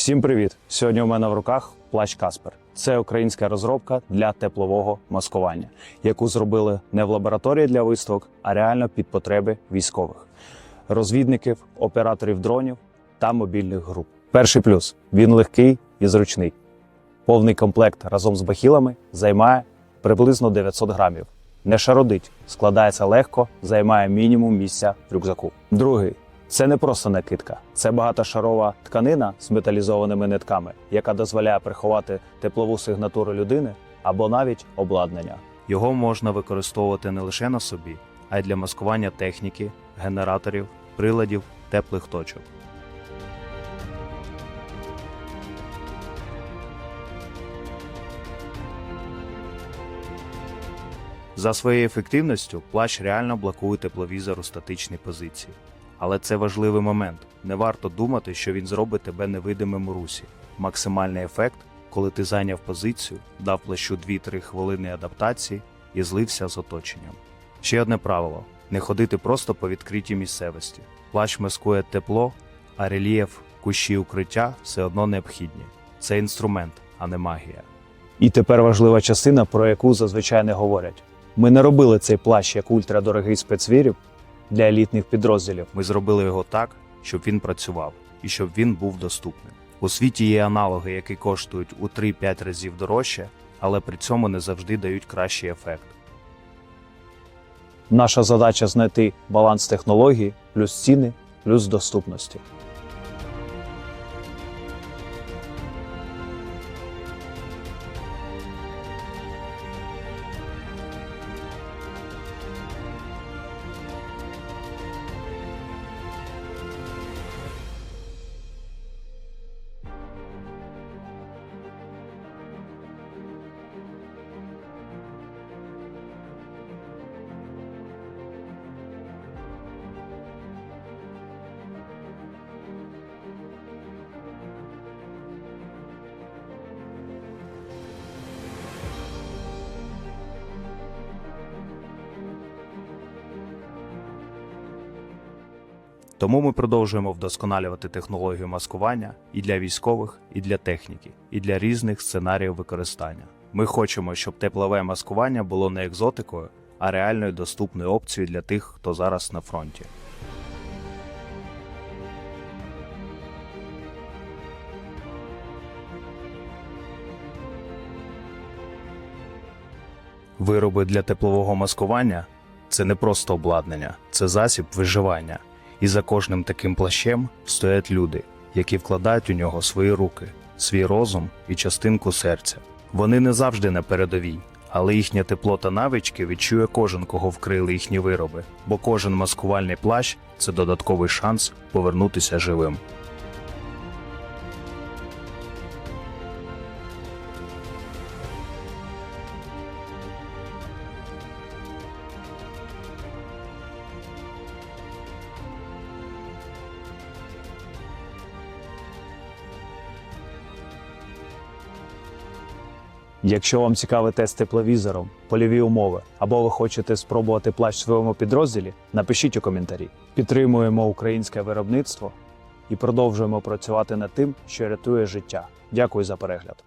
Всім привіт! Сьогодні у мене в руках плащ Каспер. Це українська розробка для теплового маскування, яку зробили не в лабораторії для виставок, а реально під потреби військових, розвідників, операторів дронів та мобільних груп. Перший плюс він легкий і зручний. Повний комплект разом з бахілами займає приблизно 900 грамів. Не шародить, складається легко, займає мінімум місця в рюкзаку. Другий це не просто накидка, це багатошарова тканина з металізованими нитками, яка дозволяє приховати теплову сигнатуру людини або навіть обладнання. Його можна використовувати не лише на собі, а й для маскування техніки, генераторів, приладів, теплих точок. За своєю ефективністю плащ реально блокує тепловізор у статичній позиції. Але це важливий момент. Не варто думати, що він зробить тебе невидимим у русі. Максимальний ефект, коли ти зайняв позицію, дав плащу 2-3 хвилини адаптації і злився з оточенням. Ще одне правило: не ходити просто по відкритій місцевості. Плащ маскує тепло, а рельєф, кущі укриття все одно необхідні. Це інструмент, а не магія. І тепер важлива частина, про яку зазвичай не говорять. Ми не робили цей плащ як ультрадорогий спецвірів для елітних підрозділів. Ми зробили його так, щоб він працював і щоб він був доступним. У світі є аналоги, які коштують у 3-5 разів дорожче, але при цьому не завжди дають кращий ефект. Наша задача знайти баланс технології, плюс ціни, плюс доступності. Тому ми продовжуємо вдосконалювати технологію маскування і для військових, і для техніки, і для різних сценаріїв використання. Ми хочемо, щоб теплове маскування було не екзотикою, а реальною доступною опцією для тих, хто зараз на фронті. Вироби для теплового маскування це не просто обладнання, це засіб виживання. І за кожним таким плащем стоять люди, які вкладають у нього свої руки, свій розум і частинку серця. Вони не завжди на передовій, але їхнє тепло та навички відчує кожен, кого вкрили їхні вироби, бо кожен маскувальний плащ це додатковий шанс повернутися живим. Якщо вам цікавий тест тепловізором, польові умови, або ви хочете спробувати плащ в своєму підрозділі, напишіть у коментарі. Підтримуємо українське виробництво і продовжуємо працювати над тим, що рятує життя. Дякую за перегляд.